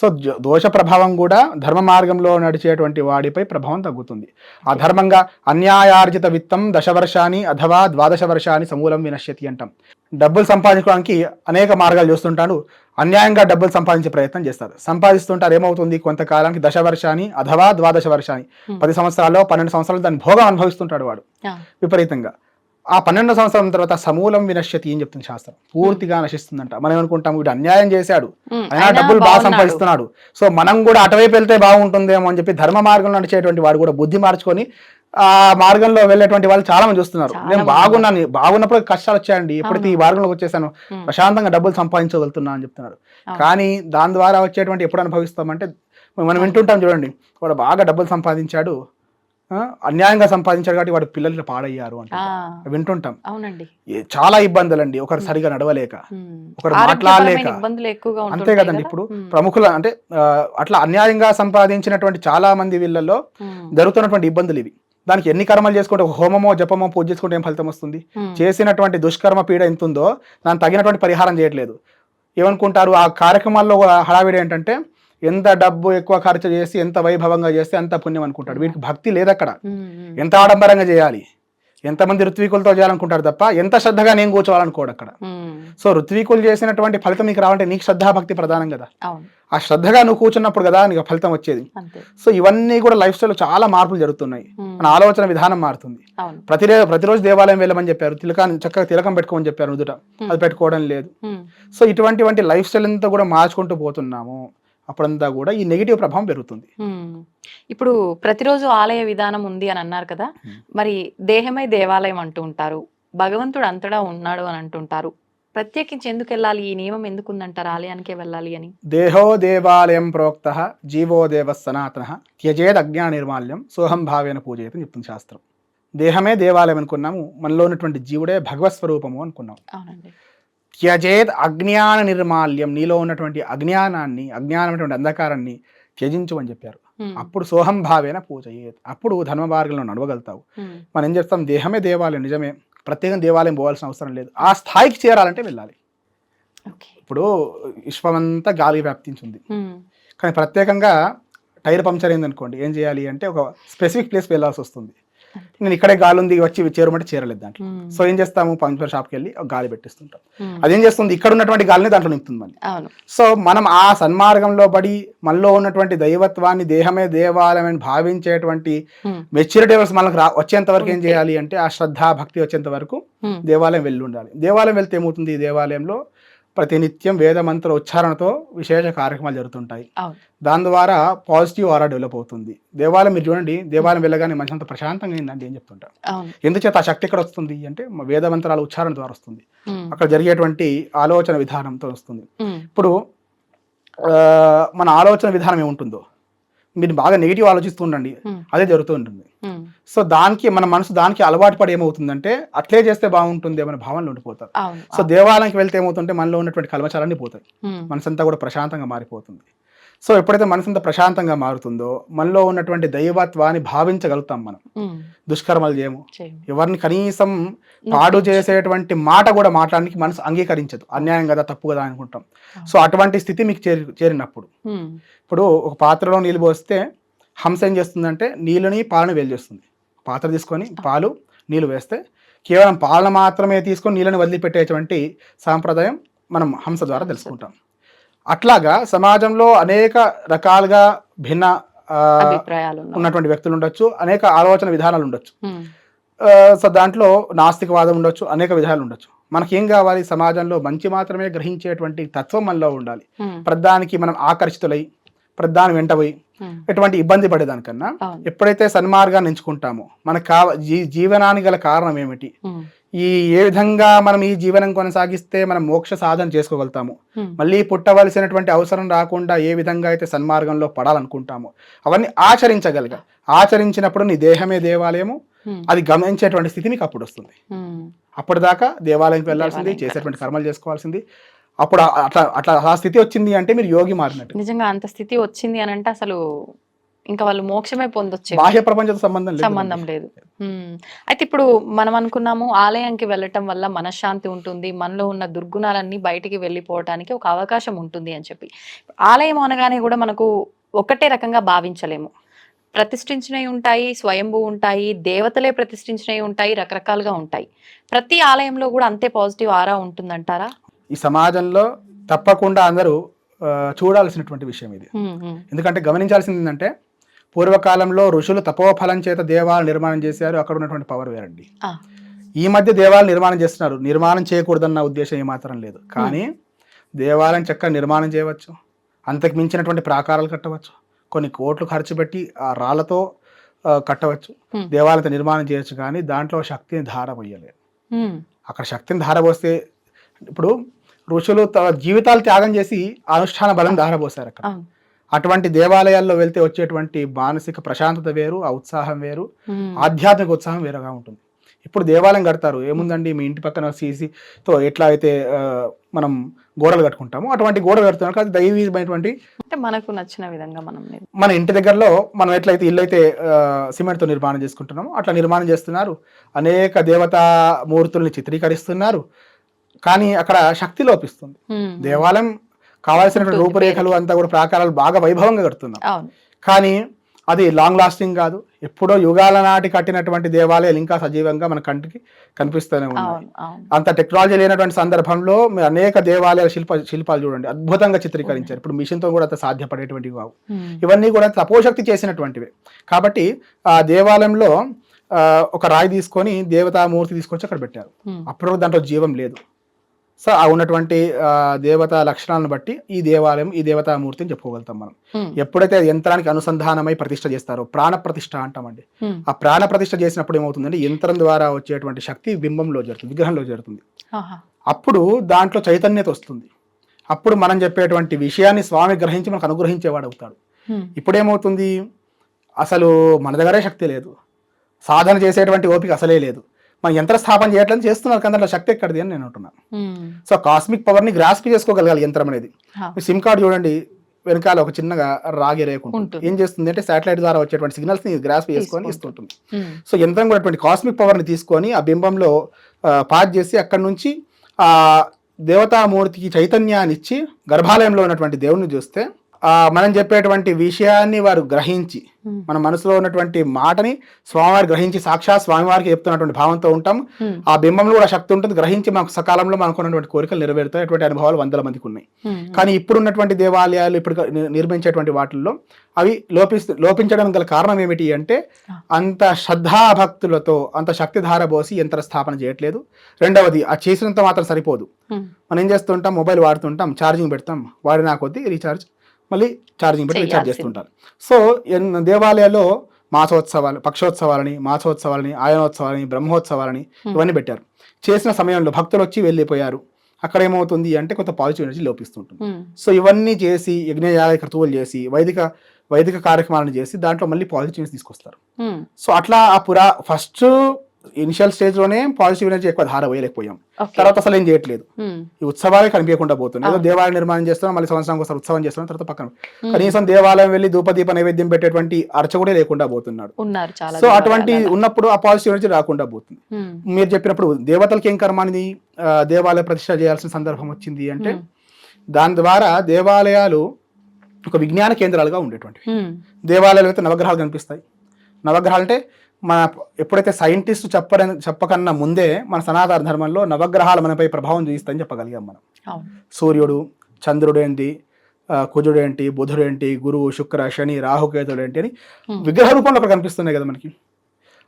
సో దోష ప్రభావం కూడా ధర్మ మార్గంలో నడిచేటువంటి వాడిపై ప్రభావం తగ్గుతుంది. అధర్మంగా అన్యాయార్జిత విత్తం దశవర్షాన్ని అథవా ద్వాదశ వర్షాన్ని సమూలం వినశ్యతి అంటాం. డబ్బులు సంపాదించుకోవడానికి అనేక మార్గాలు చూస్తుంటాడు. అన్యాయంగా డబ్బులు సంపాదించే ప్రయత్నం చేస్తారు సంపాదిస్తుంటారు ఏమవుతుంది? కొంతకాలానికి దశ వర్షాన్ని అథవా ద్వాదశ వర్షాన్ని. పది సంవత్సరాల్లో పన్నెండు సంవత్సరాలు దాని భోగం అనుభవిస్తుంటాడు వాడు. విపరీతంగా. ఆ పన్నెండు సంవత్సరం తర్వాత సమూలం వినశ్యతి ఏం చెప్తుంది శాస్త్రం. పూర్తిగా నశిస్తుందంట. మనం ఏమనుకుంటాం వీడు అన్యాయం చేశాడు. అయినా డబ్బులు బాగా. సంపాదిస్తున్నాడు. సో మనం కూడా అటువైపు వెళ్తే బాగుంటుందేమో అని చెప్పి ధర్మ మార్గంలో నడిచేటువంటి వాడు కూడా బుద్ధి మార్చుకొని ఆ మార్గంలో వెళ్ళేటువంటి వాళ్ళు చాలా మంది చూస్తున్నారు. నేను బాగున్నాను. బాగున్నప్పుడు కష్టాలు వచ్చాయండి. ఎప్పుడైతే ఈ. మార్గంలోకి వచ్చేసాను ప్రశాంతంగా డబ్బులు సంపాదించగలుగుతున్నా అని చెప్తున్నారు. కానీ దాని ద్వారా వచ్చేటువంటి ఎప్పుడు అనుభవిస్తామంటే మనం వింటుంటాం చూడండి. వాడు బాగా డబ్బులు సంపాదించాడు. అన్యాయంగా సంపాదించాడు కాబట్టి వాడు పిల్లలు పాడయ్యారు అంటే వింటుంటాం. అవునండి. చాలా ఇబ్బందులండి. ఒకరు సరిగా నడవలేక ఒకరు మాట్లాడలేక. ఇబ్బందులు అంతే కదండి కదా? ఇప్పుడు ప్రముఖుల అంటే అట్లా అన్యాయంగా సంపాదించినటువంటి చాలా మంది వీళ్ళల్లో జరుగుతున్నటువంటి ఇబ్బందులు ఇవి. దానికి ఎన్ని కర్మలు చేసుకుంటే ఒక హోమమో జపమో పూజ చేసుకుంటే ఏం ఫలితం వస్తుంది? చేసినటువంటి దుష్కర్మ పీడ ఎంత ఉందో దానికి తగినటువంటి పరిహారం చేయట్లేదు. ఏమనుకుంటారు? ఆ కార్యక్రమాల్లో ఒక హడావిడి ఏంటంటే ఎంత డబ్బు ఎక్కువ ఖర్చు చేసి ఎంత వైభవంగా చేస్తే అంత పుణ్యం అనుకుంటాడు. వీడికి భక్తి లేదు అక్కడ ఎంత ఆడంబరంగా చేయాలి? ఎంతమంది ఋత్వికులతో చేయాలనుకుంటారు తప్ప ఎంత శ్రద్ధగా నేను కూర్చోవాలనుకోడు అక్కడ. సో ఋత్వికులు చేసినటువంటి ఫలితం నీకు రావాలంటే నీకు శ్రద్ధాభక్తి ప్రధానం కదా. ఆ శ్రద్ధగా నువ్వు కూర్చున్నప్పుడు కదా నీకు ఫలితం వచ్చేది. సో ఇవన్నీ కూడా లైఫ్ స్టైల్ చాలా మార్పులు జరుగుతున్నాయి. మన ఆలోచన విధానం మారుతుంది. అవును. ప్రతిరోజు ప్రతిరోజు దేవాలయం వెళ్ళమని చెప్పారు. తిలకాన్ని చక్కగా తిలకం పెట్టుకోమని చెప్పారు నుదుట అది పెట్టుకోవడం లేదు. సో ఇటువంటివంటి లైఫ్ స్టైల్ అంతా కూడా మార్చుకుంటూ పోతున్నాము. అప్పుడంతా కూడా ఈ నెగిటివ్ ప్రభావం పెరుగుతుంది. ఇప్పుడు ప్రతిరోజు ఆలయ విధానం ఉంది అని అన్నారు కదా. మరి దేహమై దేవాలయం అంటూ ఉంటారు భగవంతుడు అంతటా ఉన్నాడు అని అంటుంటారు. ప్రత్యేకించి ఎందుకు వెళ్ళాలి? ఈ నియమం ఎందుకు ఉందంటారు? ఆలయానికే వెళ్ళాలి అని. దేహో దేవాలయం ప్రోక్త జీవో దేవ సనాతన త్యజేద్ అజ్ఞాన నిర్మాల్యం సోహం భావేన పూజయత అని చెప్తుంది శాస్త్రం. దేహమే దేవాలయం అనుకున్నాము మనలో ఉన్నటువంటి జీవుడే భగవత్ స్వరూపము అనుకున్నాం. అవునండి. త్యజేద్ అజ్ఞాన నిర్మాల్యం. నీలో ఉన్నటువంటి అజ్ఞానాన్ని అజ్ఞానమైనటువంటి అంధకారాన్ని త్యజించు అని చెప్పారు అప్పుడు సోహం భావేన పూజ అప్పుడు ధర్మ మార్గంలో నడవగలుగుతావు. మనం ఏం చేస్తాం? దేహమే దేవాలయం నిజమే. ప్రత్యేకం దేవాలయం పోవాల్సిన అవసరం లేదు. ఆ స్థాయికి చేరాలంటే వెళ్ళాలి. ఇప్పుడు విశ్వమంతా గాలి వ్యాప్తించింది. కానీ ప్రత్యేకంగా టైర్ పంక్చర్ అయింది అనుకోండి ఏం చేయాలి అంటే ఒక స్పెసిఫిక్ ప్లేస్ వెళ్ళాల్సి వస్తుంది నేను ఇక్కడే గాలి ఉంది వచ్చి చేరమంటే చేరలేదు దాంట్లో. సో ఏం చేస్తాము? పంక్చర్ షాప్కి వెళ్ళి ఒక గాలి పెట్టిస్తుంటాం. అదేం చేస్తుంది? ఇక్కడ ఉన్నటువంటి గాలిని దాంట్లో నింపుతుంది మళ్ళీ. సో మనం ఆ సన్మార్గంలో పడి మనలో ఉన్నటువంటి దైవత్వాన్ని దేహమే దేవాలయం అని భావించేటువంటి మెచ్యూరిటీ లెవెల్స్ మనకు రా వచ్చేంత వరకు ఏం చేయాలి అంటే ఆ శ్రద్ధ భక్తి వచ్చేంత వరకు దేవాలయం వెళ్ళి ఉండాలి. దేవాలయం వెళ్తే ఏమవుతుంది? ఈ దేవాలయంలో ప్రతినిత్యం వేద మంత్ర ఉచ్చారణతో విశేష కార్యక్రమాలు జరుగుతుంటాయి. దాని ద్వారా పాజిటివ్ ఆరా డెవలప్ అవుతుంది. దేవాలయం మీరు చూడండి దేవాలయం వెళ్ళగానే మనిషి అంత ప్రశాంతంగా అయిందండి ఏం చెప్తుంటారు ఎందుచేత ఆ శక్తి ఎక్కడ వస్తుంది అంటే వేద మంత్రాల ఉచ్చారణ ద్వారా వస్తుంది. అక్కడ జరిగేటువంటి ఆలోచన విధానంతో వస్తుంది. ఇప్పుడు మన ఆలోచన విధానం ఏముంటుందో? మీరు బాగా నెగిటివ్ ఆలోచిస్తూ ఉండండి. అదే జరుగుతూ ఉంటుంది. సో దానికి మన మనసు దానికి అలవాటు పడి ఏమవుతుందంటే అట్లే చేస్తే బాగుంటుంది అనే భావనలు ఉండిపోతారు సో దేవాలయానికి వెళ్తే ఏమవుతుంటే మనలో ఉన్నటువంటి కల్మచాలన్నీ పోతాయి. మనసంతా కూడా ప్రశాంతంగా మారిపోతుంది. సో ఎప్పుడైతే మనసంతా ప్రశాంతంగా మారుతుందో మనలో ఉన్నటువంటి దైవత్వాన్ని భావించగలుగుతాం మనం. దుష్కర్మలు చేయము. ఎవరిని కనీసం పాడు చేసేటువంటి మాట కూడా మాట్లాడడానికి మనసు అంగీకరించదు. అన్యాయం కదా తప్పు కదా అనుకుంటాం. సో అటువంటి స్థితి మీకు చేరి చేరినప్పుడు ఇప్పుడు ఒక పాత్రలో నీళ్ళు పోస్తే హంస ఏం చేస్తుందంటే నీళ్ళని పాలను వేలు చేస్తుంది. పాత్ర తీసుకొని పాలు నీళ్ళు వేస్తే కేవలం పాలను మాత్రమే తీసుకొని నీళ్ళని వదిలిపెట్టేటువంటి సాంప్రదాయం మనం హంస ద్వారా తెలుసుకుంటాం. అట్లాగా సమాజంలో అనేక రకాలుగా భిన్న. ఉన్నటువంటి వ్యక్తులు ఉండొచ్చు అనేక ఆలోచన విధానాలు ఉండొచ్చు. సో దాంట్లో నాస్తికవాదం ఉండొచ్చు అనేక విధాలు ఉండొచ్చు. మనకేం కావాలి? సమాజంలో మంచి మాత్రమే గ్రహించేటువంటి తత్వం మనలో ఉండాలి. ప్రధానికి మనం ఆకర్షితులై ప్రధాని వెంటపోయి ఉమ్, ఎటువంటి ఇబ్బంది పడేదానికన్నా ఎప్పుడైతే సన్మార్గాన్ని ఎంచుకుంటామో మనకు కావ జీ జీవనానికి గల కారణం ఏమిటి? ఈ ఏ విధంగా మనం ఈ జీవనం కొనసాగిస్తే మనం మోక్ష సాధన చేసుకోగలుగుతాము? మళ్ళీ పుట్టవలసినటువంటి అవసరం రాకుండా ఏ విధంగా అయితే సన్మార్గంలో పడాలనుకుంటామో అవన్నీ ఆచరించగలిగా. ఆచరించినప్పుడు నీ దేహమే దేవాలయము. అది గమనించేటువంటి స్థితి మీకు అప్పుడు వస్తుంది. అప్పటిదాకా దేవాలయంకి దేవాలయంకి చేసేటువంటి కర్మలు చేసుకోవాల్సింది. అప్పుడు అట్లా అట్లా ఆ స్థితి వచ్చింది అంటే మీరు యోగి మారినట్టు. నిజంగా అంత స్థితి వచ్చింది అని అంటే అసలు ఇంకా వాళ్ళు మోక్షమే పొందొచ్చు. బాహ్య ప్రపంచంతో సంబంధం లేదు సంబంధం లేదు. అయితే ఇప్పుడు మనం అనుకున్నాము ఆలయానికి వెళ్ళటం వల్ల మనశ్శాంతి ఉంటుంది మనలో ఉన్న దుర్గుణాలన్నీ బయటికి వెళ్ళిపోవటానికి ఒక అవకాశం ఉంటుంది అని చెప్పి. ఆలయం అనగానే కూడా మనకు ఒకటే రకంగా భావించలేము. ప్రతిష్ఠించినవి ఉంటాయి స్వయంభూ ఉంటాయి దేవతలే ప్రతిష్ఠించినవి ఉంటాయి రకరకాలుగా ఉంటాయి. ప్రతి ఆలయంలో కూడా అంతే పాజిటివ్ ఆరా ఉంటుందంటారా? ఈ సమాజంలో తప్పకుండా అందరూ చూడాల్సినటువంటి విషయం ఇది. ఎందుకంటే గమనించాల్సింది ఏంటంటే పూర్వకాలంలో ఋషులు తపోఫలం చేత దేవాలయం నిర్మాణం చేశారు. అక్కడ ఉన్నటువంటి పవర్ వేరండి. ఈ మధ్య దేవాలయం నిర్మాణం చేస్తున్నారు. నిర్మాణం చేయకూడదన్న ఉద్దేశం ఏమాత్రం లేదు. కానీ దేవాలయం చక్కగా నిర్మాణం చేయవచ్చు. అంతకు మించినటువంటి ప్రాకారాలు కట్టవచ్చు. కొన్ని కోట్లు ఖర్చు పెట్టి ఆ రాళ్ళతో కట్టవచ్చు. Hmm. దేవాలయం నిర్మాణం చేయొచ్చు. కానీ దాంట్లో శక్తిని ధార పోయలేదు అక్కడ శక్తిని ధారపోస్తే ఇప్పుడు ఋషులు జీవితాలు త్యాగం చేసి అనుష్ఠాన బలం ధారపోసారు అక్కడ. అటువంటి దేవాలయాల్లో వెళ్తే వచ్చేటువంటి మానసిక ప్రశాంతత వేరు ఆ ఉత్సాహం వేరు ఆధ్యాత్మిక ఉత్సాహం వేరుగా ఉంటుంది. ఇప్పుడు దేవాలయం కడతారు ఏముందండి మీ ఇంటి పక్కన సీసీతో ఎట్లా అయితే మనం గోడలు కట్టుకుంటామో అటువంటి గోడలు కడుతున్నారు కానీ దైవీయమైనటువంటి అంటే మనకు నచ్చిన విధంగా మనం మన ఇంటి దగ్గరలో మనం ఎట్లయితే ఇల్లు అయితే సిమెంట్తో నిర్మాణం చేసుకుంటున్నామో అట్లా నిర్మాణం చేస్తున్నారు. అనేక దేవతా మూర్తుల్ని చిత్రీకరిస్తున్నారు. కానీ అక్కడ శక్తి లోపిస్తుంది. దేవాలయం కావాల్సినటువంటి రూపురేఖలు అంతా కూడా ప్రాకారాలు బాగా వైభవంగా కడుతున్నాం. కానీ అది లాంగ్ లాస్టింగ్ కాదు. ఎప్పుడో యుగాల నాటి కట్టినటువంటి దేవాలయాలు ఇంకా సజీవంగా మన కంటికి కనిపిస్తూనే ఉన్నాయి. అంత టెక్నాలజీ లేనటువంటి సందర్భంలో మీరు అనేక దేవాలయాల శిల్ప శిల్పాలు చూడండి. అద్భుతంగా చిత్రీకరించారు. ఇప్పుడు మిషన్తో కూడా అంత సాధ్యపడేటువంటివి కావు. ఇవన్నీ కూడా తపోశక్తి చేసినటువంటివి. కాబట్టి ఆ దేవాలయంలో ఒక రాయి తీసుకొని దేవతామూర్తి తీసుకొచ్చి అక్కడ పెట్టారు. అప్పుడు దాంట్లో జీవం లేదు. సో ఆ ఉన్నటువంటి దేవతా లక్షణాలను బట్టి ఈ దేవాలయం ఈ దేవతామూర్తి అని చెప్పుకోగలుగుతాం మనం. ఎప్పుడైతే అది యంత్రానికి అనుసంధానమై ప్రతిష్ట చేస్తారో ప్రాణ ప్రతిష్ట అంటామండి ఆ ప్రాణ ప్రతిష్ట చేసినప్పుడు ఏమవుతుందంటే యంత్రం ద్వారా వచ్చేటువంటి శక్తి బింబంలో జరుగుతుంది విగ్రహంలో జరుగుతుంది అప్పుడు దాంట్లో చైతన్యత వస్తుంది. అప్పుడు మనం చెప్పేటువంటి విషయాన్ని స్వామి గ్రహించి మనకు అనుగ్రహించేవాడు అవుతాడు. ఉమ్, ఇప్పుడు ఏమవుతుంది అసలు మన దగ్గరే శక్తి లేదు. సాధన చేసేటువంటి ఓపిక అసలే లేదు. మన యంత్ర స్థాపన చేయట్లేదు చేస్తున్నారు కానీ దాంట్లో శక్తి ఎక్కడిది అని నేను అంటున్నాను సో కాస్మిక్ పవర్ని గ్రాస్ప్ చేసుకోగలగాలి యంత్రం అనేది. సిమ్ కార్డ్ చూడండి వెనకాల ఒక చిన్నగా రాగి రేకు ఉంటుంది. ఉంటుంది. ఏం చేస్తుంది అంటే శాటిలైట్ ద్వారా వచ్చేటువంటి సిగ్నల్స్ని గ్రాస్ప్ చేసుకొని. ఇస్తుంటుంది. సో యంత్రం కూడా అటువంటి కాస్మిక్ పవర్ని తీసుకొని ఆ బింబంలో పాజ్ చేసి అక్కడి నుంచి ఆ దేవతామూర్తికి చైతన్యాన్ని ఇచ్చి గర్భాలయంలో ఉన్నటువంటి దేవుణ్ణి చూస్తే మనం చెప్పేటువంటి విషయాన్ని వారు గ్రహించి మన మనసులో ఉన్నటువంటి మాటని స్వామివారు గ్రహించి సాక్షాత్ స్వామివారికి చెప్తున్నటువంటి భావంతో ఉంటాం. ఆ బింబంలో కూడా శక్తి ఉంటుంది. గ్రహించి మనకు సకాలంలో మనకు ఉన్నటువంటి కోరికలు నెరవేరుతాయి. అటువంటి అనుభవాలు వందల మందికి ఉన్నాయి. కానీ ఇప్పుడున్నటువంటి దేవాలయాలు ఇప్పుడు నిర్మించేటువంటి వాటిల్లో అవి లోపిస్తు లోపించడం గల కారణం ఏమిటి అంటే అంత శ్రద్ధాభక్తులతో అంత శక్తి ధారబోసి యంత్ర స్థాపన చేయట్లేదు. రెండవది ఆ చేసినంత మాత్రం సరిపోదు. మనం ఏం చేస్తుంటాం? మొబైల్ వాడుతుంటాం. ఛార్జింగ్ పెడతాం. వాడినా కొద్దీ రీఛార్జ్ మళ్ళీ ఛార్జింగ్ పెట్టి రీఛార్జ్. చేస్తుంటారు. సో దేవాలయాల్లో మాసోత్సవాలు పక్షోత్సవాలని మాసోత్సవాలని ఆయనోత్సవాలని బ్రహ్మోత్సవాలని ఇవన్నీ పెట్టారు. చేసిన సమయంలో భక్తులు వచ్చి వెళ్ళిపోయారు. అక్కడ ఏమవుతుంది అంటే కొంత పాజిటివ్ ఎనర్జీ లోపిస్తుంటుంది. సో ఇవన్నీ చేసి యజ్ఞయాల క్రతువులు చేసి వైదిక వైదిక కార్యక్రమాలను చేసి దాంట్లో మళ్ళీ పాజిటివ్నెస్ తీసుకొస్తారు. సో అట్లా ఆ పురా ఫస్ట్ ఇనిషియల్ స్టేజ్లోనే పాజిటివ్ ఎనర్జీ ఎక్కువ ధార వేయలేకపోయాం. తర్వాత అసలు ఏం చేయట్లేదు. ఉమ్, ఈ ఉత్సవాలే కనిపించకుండా పోతున్నాయి. ఏదో. దేవాలయం నిర్మాణం చేస్తున్నాం మళ్ళీ సంవత్సరానికి ఒకసారి ఉత్సవం చేస్తున్నాం తర్వాత పక్కన ఉమ్, కనీసం దేవాలయం వెళ్ళి ధూపదీప నైవేద్యం పెట్టేటువంటి అర్చకుడే లేకుండా పోతున్నాడు సో అటువంటి. ఉన్నప్పుడు ఆ పాజిటివ్ ఎనర్జీ రాకుండా పోతుంది. ఉమ్, మీరు చెప్పినప్పుడు దేవతలకి ఏం కర్మ అనేది ఆ, దేవాలయ ప్రతిష్ట చేయాల్సిన సందర్భం వచ్చింది అంటే దాని ద్వారా దేవాలయాలు ఒక విజ్ఞాన కేంద్రాలుగా ఉండేటువంటివి. దేవాలయాలు అయితే నవగ్రహాలు కనిపిస్తాయి. నవగ్రహాలు అంటే మన ఎప్పుడైతే సైంటిస్ట్ చెప్పర చెప్పకన్నా ముందే మన సనాతన ధర్మంలో నవగ్రహాలు మనపై ప్రభావం చూపిస్తాయని చెప్పగలిగాం మనం. సూర్యుడు చంద్రుడు ఏంటి కుజుడు ఏంటి బుధుడు ఏంటి గురువు శుక్ర శని రాహుకేతుడు ఏంటి అని. విగ్రహ రూపంలో అక్కడ కనిపిస్తున్నాయి కదా మనకి.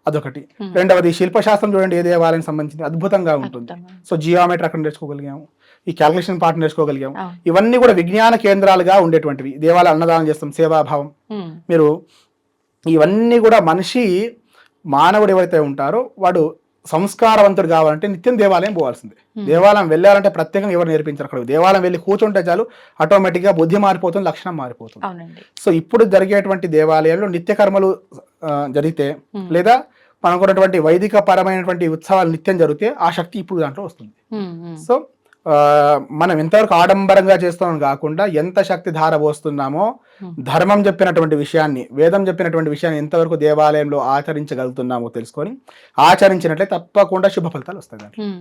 అదొకటి. రెండవది శిల్పశాస్త్రం చూడండి ఏ దేవాలయం సంబంధించింది అద్భుతంగా ఉంటుంది. సో జియోమెట్రీ అక్కడ నేర్చుకోగలిగాము. ఈ క్యాల్కులేషన్ పార్ట్ నేర్చుకోగలిగాము. ఇవన్నీ కూడా విజ్ఞాన కేంద్రాలుగా ఉండేటువంటివి. దేవాలయ అన్నదానం చేస్తాం సేవాభావం. మీరు ఇవన్నీ కూడా మనిషి మానవుడు ఎవరైతే ఉంటారో వాడు సంస్కారవంతుడు కావాలంటే నిత్యం దేవాలయం పోవాల్సిందే. దేవాలయం వెళ్ళాలంటే ప్రత్యేకంగా ఎవరు నేర్పించారు అక్కడ. దేవాలయం వెళ్ళి కూర్చుంటే చాలు ఆటోమేటిక్గా బుద్ధి మారిపోతుంది లక్షణం మారిపోతుంది. సో ఇప్పుడు జరిగేటువంటి దేవాలయంలో నిత్య కర్మలు జరిగితే Hmm. లేదా మనకున్నటువంటి వైదిక పరమైనటువంటి ఉత్సవాలు నిత్యం జరిగితే ఆ శక్తి ఇప్పుడు దాంట్లో వస్తుంది. ఉమ్. సో మనం ఎంతవరకు ఆడంబరంగా చేస్తున్నాం కాకుండా ఎంత శక్తి ధార పోస్తున్నామో Hmm. ధర్మం చెప్పినటువంటి విషయాన్ని వేదం చెప్పినటువంటి విషయాన్ని ఎంతవరకు దేవాలయంలో ఆచరించగలుగుతున్నామో తెలుసుకొని ఆచరించినట్లే తప్పకుండా శుభ ఫలితాలు వస్తాయి. ఉమ్.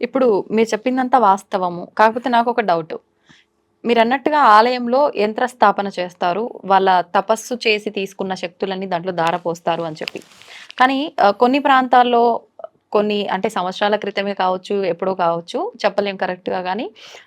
ఇప్పుడు మీరు చెప్పిందంతా వాస్తవము కాకపోతే నాకు ఒక డౌట్ మీరు అన్నట్టుగా ఆలయంలో యంత్ర స్థాపన చేస్తారు వాళ్ళ తపస్సు చేసి తీసుకున్న శక్తులన్నీ దాంట్లో దారపోస్తారు అని చెప్పి కానీ కొన్ని ప్రాంతాల్లో కొన్ని అంటే సంవత్సరాల క్రితమే కావచ్చు ఎప్పుడో కావచ్చు చెప్పలేం కరెక్ట్గా కానీ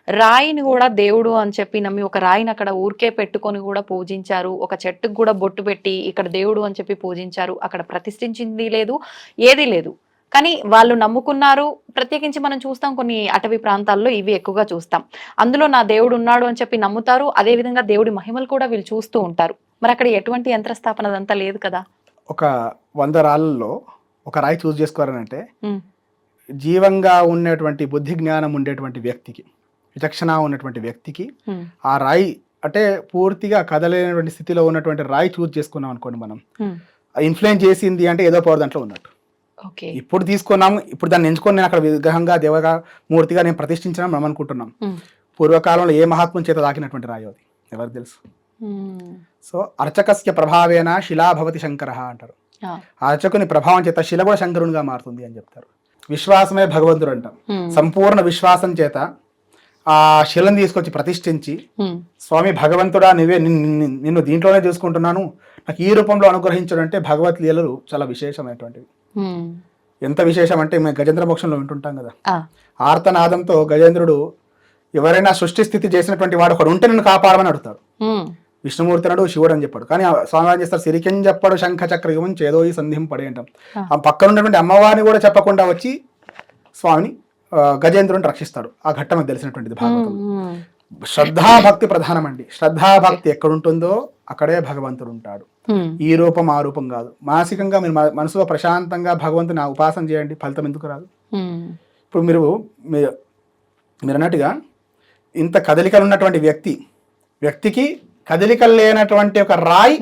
రాయిని కూడా దేవుడు అని చెప్పి నమ్మి ఒక రాయిని అక్కడ ఊరికే పెట్టుకొని కూడా పూజించారు. ఒక చెట్టుకు కూడా బొట్టు పెట్టి ఇక్కడ దేవుడు అని చెప్పి పూజించారు. అక్కడ ప్రతిష్ఠించింది లేదు ఏదీ లేదు. కానీ వాళ్ళు నమ్ముకున్నారు. ప్రత్యేకించి మనం చూస్తాం కొన్ని అటవీ ప్రాంతాల్లో ఇవి ఎక్కువగా చూస్తాం. అందులో నా దేవుడు ఉన్నాడు అని చెప్పి నమ్ముతారు. అదే విధంగా దేవుడి మహిమలు కూడా వీళ్ళు చూస్తూ ఉంటారు. మరి అక్కడ ఎటువంటి యంత్ర స్థాపన అదంతా లేదు కదా? ఒక వంద రాళ్ళల్లో ఒక రాయి చూస్ చేసుకోవాలనంటే జీవంగా ఉన్నటువంటి బుద్ధి జ్ఞానం ఉండేటువంటి వ్యక్తికి విచక్షణ ఉన్నటువంటి వ్యక్తికి ఆ రాయి అంటే పూర్తిగా కదలేనటువంటి స్థితిలో ఉన్నటువంటి రాయి చూస్ చేసుకున్నాం అనుకోండి మనం. ఇన్ఫ్లుయెన్స్ చేసింది అంటే ఏదో పవర్ దాంట్లో ఉన్నట్టు. ఇప్పుడు తీసుకున్నాము ఇప్పుడు దాన్ని ఎంచుకొని నేను అక్కడ విగ్రహంగా దేవగా మూర్తిగా నేను ప్రతిష్ఠించిన మనం అనుకుంటున్నాం. పూర్వకాలంలో ఏ మహాత్ముని చేత దాకినటువంటి రాయి అది? ఎవరు తెలుసు? సో అర్చకస్య ప్రభావేన శిలా భవతి శంకర అంటారు. అర్చకుని ప్రభావం చేత శిల కూడా శంకరునిగా మారుతుంది అని చెప్తారు. విశ్వాసమే భగవంతుడు అంటాం. సంపూర్ణ విశ్వాసం చేత ఆ శిలను తీసుకొచ్చి ప్రతిష్ఠించి స్వామి భగవంతుడా నువ్వే నిన్- నిన్- నిన్ను దీంట్లోనే చూసుకుంటున్నాను. నాకు ఈ రూపంలో అనుగ్రహించడం అంటే భగవత్ లీలలు చాలా విశేషమైనటువంటివి. ఎంత విశేషం అంటే మేము గజేంద్ర మోక్షంలో వింటుంటాం కదా. ఆర్తనాదంతో గజేంద్రుడు ఎవరైనా సృష్టి స్థితి చేసినటువంటి వాడు ఒకడు ఉంటే నన్ను కాపాడమని అడుగుతాడు. విష్ణుమూర్తి అన్నాడు శివుడు అని చెప్పాడు. కానీ స్వామి ఏం చేస్తారు? సిరికెం చెప్పాడు శంఖ చక్రయుగం చేదో ఈ సంధిం పడే అంటాం. ఆ. పక్కన ఉన్నటువంటి అమ్మవారిని కూడా చెప్పకుండా వచ్చి స్వామిని గజేంద్రుని రక్షిస్తాడు. ఆ ఘట్టం తెలిసినటువంటిది భాగవతం. శ్రద్ధాభక్తి ప్రధానమండి. శ్రద్ధాభక్తి ఎక్కడుంటుందో అక్కడే భగవంతుడు ఉంటాడు. ఈ రూపం ఆ రూపం కాదు. మానసికంగా మీరు మనసులో ప్రశాంతంగా భగవంతుని ఉపాసన చేయండి ఫలితం ఎందుకు రాదు? ఇప్పుడు మీరు మీరు మీరు అన్నట్టుగా ఇంత కదలికలు ఉన్నటువంటి వ్యక్తి వ్యక్తికి కదలికలు లేనటువంటి ఒక రాయి.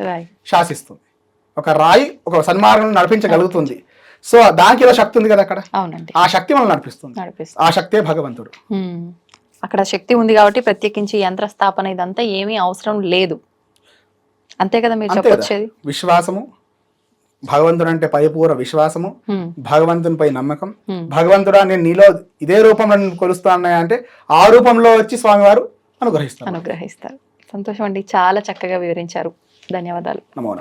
శాసిస్తుంది. ఒక రాయి ఒక సన్మార్గం నడిపించగలుగుతుంది. సో దానికి ఏదో శక్తి ఉంది కదా అక్కడ? అవునండి. ఆ శక్తి మనల్ని నడిపిస్తుంది. ఆ శక్తే భగవంతుడు. అక్కడ శక్తి ఉంది కాబట్టి ప్రత్యేకించి యంత్ర స్థాపన ఇదంతా ఏమీ అవసరం లేదు. అంతే కదా మీరు. చెప్పొచ్చేది? విశ్వాసము భగవంతుడు అంటే పరిపూర్ణ విశ్వాసము భగవంతునిపై నమ్మకం. భగవంతుడా నేను నీలో ఇదే రూపంలో నేను కొలుస్తాను అంటే ఆ రూపంలో వచ్చి స్వామివారు అనుగ్రహిస్తాను అనుగ్రహిస్తారు. సంతోషం అండి. చాలా చక్కగా వివరించారు. ధన్యవాదాలు. నమో